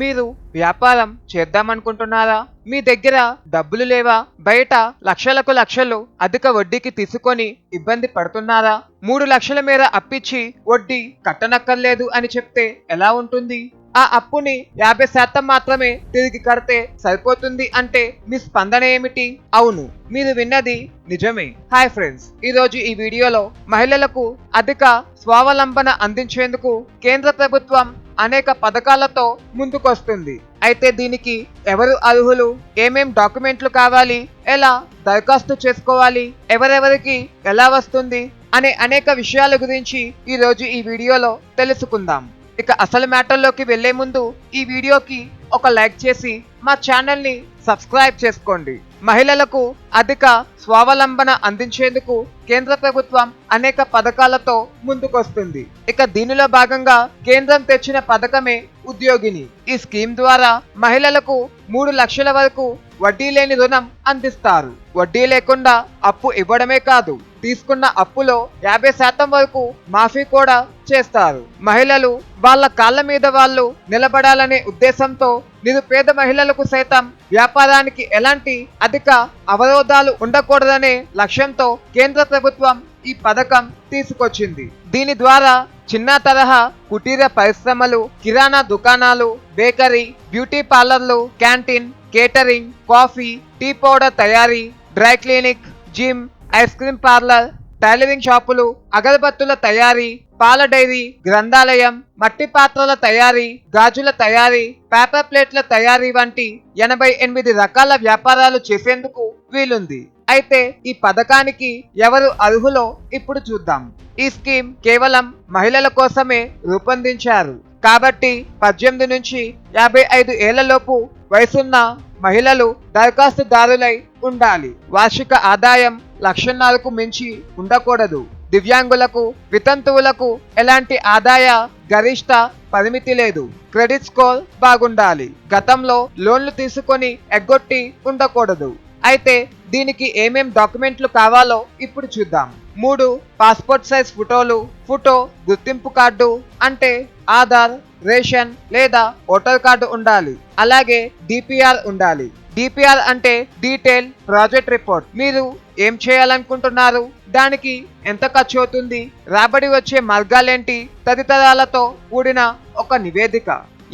మీరు వ్యాపారం చేద్దామనుకుంటున్నారా? మీ దగ్గర డబ్బులు లేవా? బయట లక్షలకు లక్షలు అధిక వడ్డీకి తీసుకొని ఇబ్బంది పడుతున్నారా? మూడు లక్షల మేర అప్పిచ్చి వడ్డీ కట్టనక్కర్లేదు అని చెప్తే ఎలా ఉంటుంది? ఆ అప్పుని యాభై శాతం మాత్రమే తిరిగి కడితే సరిపోతుంది అంటే మీ స్పందన ఏమిటి? అవును మీరు విన్నది నిజమే. హాయ్ ఫ్రెండ్స్ ఈ రోజు ఈ వీడియోలో మహిళలకు అధిక స్వావలంబన అందించేందుకు కేంద్ర ప్రభుత్వం అనేక పథకాలతో ముందుకొస్తుంది. అయితే దీనికి ఎవరు అర్హులు? ఏమేం డాక్యుమెంట్లు కావాలి? ఎలా దరఖాస్తు చేసుకోవాలి? ఎవరెవరికి ఎలా వస్తుంది? అనే అనేక విషయాల గురించి ఈరోజు ఈ వీడియోలో తెలుసుకుందాం. ఇక అసలు మ్యాటర్లోకి వెళ్ళే ముందు ఈ వీడియోకి ఒక లైక్ చేసి మా ఛానల్ని సబ్స్క్రైబ్ చేసుకోండి. మహిళలకు అధిక స్వావలంబన అందించేందుకు కేంద్ర ప్రభుత్వం అనేక పథకాలతో ముందుకొస్తుంది. ఇక దీనిలో భాగంగా కేంద్రం తెచ్చిన పథకమే ఉద్యోగిని. ఈ స్కీమ్ ద్వారా మహిళలకు మూడు లక్షల వరకు వడ్డీ లేని రుణం అందిస్తారు. వడ్డీ లేకుండా అప్పు ఇవ్వడమే కాదు తీసుకున్న అప్పులో యాభై శాతం వరకు మాఫీ కూడా చేస్తారు. మహిళలు వాళ్ళ కాళ్ళ మీద వాళ్ళు నిలబడాలనే ఉద్దేశంతో నిరుపేద మహిళలకు సైతం వ్యాపారానికి ఎలాంటి అధిక అవరోధాలు ఉండకూడదనే లక్ష్యంతో కేంద్ర ప్రభుత్వం ఈ పథకం తీసుకొచ్చింది. దీని ద్వారా చిన్న తరహా కుటీర పరిశ్రమలు కిరాణా దుకాణాలు బేకరీ బ్యూటీ పార్లర్లు canteen catering coffee tea powder తయారీ dry clinic gym ice cream parlour tailoring షాపులు అగరబత్తుల తయారీ పాల డైరీ గ్రంథాలయం మట్టి పాత్రల తయారీ గాజుల తయారీ పేపర్ ప్లేట్ల తయారీ వంటి ఎనభై ఎనిమిది రకాల వ్యాపారాలు చేసేందుకు వీలుంది. అయితే ఈ పథకానికి ఎవరు అర్హులో ఇప్పుడు చూద్దాం. ఈ స్కీమ్ కేవలం మహిళల కోసమే రూపొందించారు. కాబట్టి పద్దెనిమిది నుంచి యాభై ఐదు ఏళ్ళలోపు వయసున్న మహిళలు దరఖాస్తుదారులై ఉండాలి. వార్షిక ఆదాయం లక్షన్నరకు మించి ఉండకూడదు. దివ్యాంగులకు వితంతువులకు ఎలాంటి ఆదాయ గరిష్ట పరిమితి లేదు. క్రెడిట్ స్కోర్ బాగుండాలి. గతంలో లోన్లు తీసుకొని ఎగ్గొట్టి ఉండకూడదు. అయితే దీనికి ఏమేం డాక్యుమెంట్లు కావాలో ఇప్పుడు చూద్దాం. మూడు పాస్పోర్ట్ సైజ్ ఫోటోలు ఫోటో గుర్తింపు కార్డు అంటే ఆధార్ రేషన్ లేదా ఓటర్ కార్డు ఉండాలి. అలాగే డిపిఆర్ ఉండాలి. డిపిఆర్ అంటే డీటెయిల్ ప్రాజెక్ట్ రిపోర్ట్. మీరు ఏం చేయాలనుకుంటున్నారు? దానికి ఎంత ఖర్చు అవుతుంది? రాబడి వచ్చే మార్గాలేంటి తదితరాలతో కూడిన ఒక నివేదిక.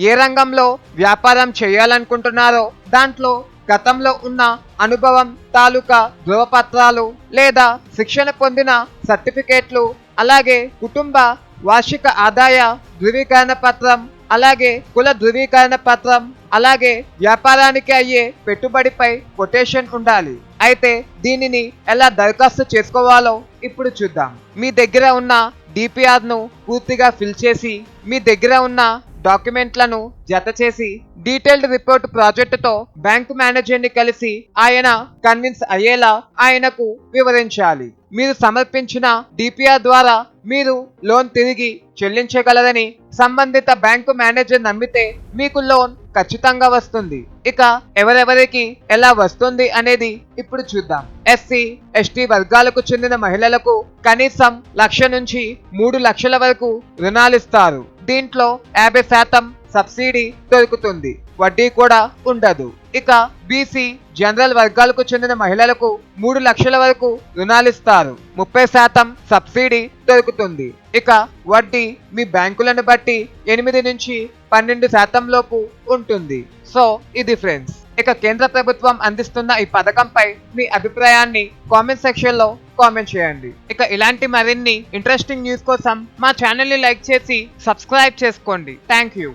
ఏ రంగంలో వ్యాపారం చేయాలనుకుంటున్నారో దాంట్లో గతంలో ఉన్న అనుభవం తాలూకా ధృవపత్రాలు లేదా శిక్షణ పొందిన సర్టిఫికేట్లు అలాగే కుటుంబ వార్షిక ఆదాయ ధృవీకరణ పత్రం అలాగే కుల ధృవీకరణ పత్రం అలాగే వ్యాపారానికి అయ్యే పెట్టుబడిపై కొటేషన్ ఉండాలి. అయితే దీనిని ఎలా దరఖాస్తు చేసుకోవాలో ఇప్పుడు చూద్దాం. మీ దగ్గర ఉన్న డిపిఆర్ను పూర్తిగా ఫిల్ చేసి మీ దగ్గర ఉన్న డాక్యుమెంట్లను జత చేసి డీటెయిల్డ్ రిపోర్ట్ ప్రాజెక్టుతో బ్యాంకు మేనేజర్ని కలిసి ఆయన కన్విన్స్ అయ్యేలా ఆయనకు వివరించాలి. మీరు సమర్పించిన డిపిఆర్ ద్వారా మీరు లోన్ తిరిగి చెల్లించగలరని సంబంధిత బ్యాంకు మేనేజర్ నమ్మితే మీకు లోన్ ఖచ్చితంగా వస్తుంది. ఇక ఎవరెవరికి ఎలా వస్తుంది అనేది ఇప్పుడు చూద్దాం. ఎస్సీ ఎస్టీ వర్గాలకు చెందిన మహిళలకు కనీసం లక్ష నుంచి మూడు లక్షల వరకు రుణాలిస్తారు. దీంట్లో యాభై శాతం సబ్సిడీ దొరుకుతుంది. వడ్డీ కూడా ఉండదు. ఇక బీసీ జనరల్ వర్గాలకు చెందిన మహిళలకు మూడు లక్షల వరకు రుణాలిస్తారు ముప్పై శాతం సబ్సిడీ దొరుకుతుంది. ఇక వడ్డీ మీ బ్యాంకులను బట్టి ఎనిమిది నుంచి పన్నెండు శాతం లోపు ఉంటుంది. సో ఇది ఫ్రెండ్స్ ఇక కేంద్ర ప్రభుత్వం అందిస్తున్న ఈ పథకంపై మీ అభిప్రాయాన్ని కామెంట్ సెక్షన్లో కామెంట్ చేయండి. ఇక ఇలాంటి మరిన్ని ఇంట్రెస్టింగ్ న్యూస్ కోసం మా ఛానల్ని లైక్ చేసి సబ్స్క్రైబ్ చేసుకోండి. Thank you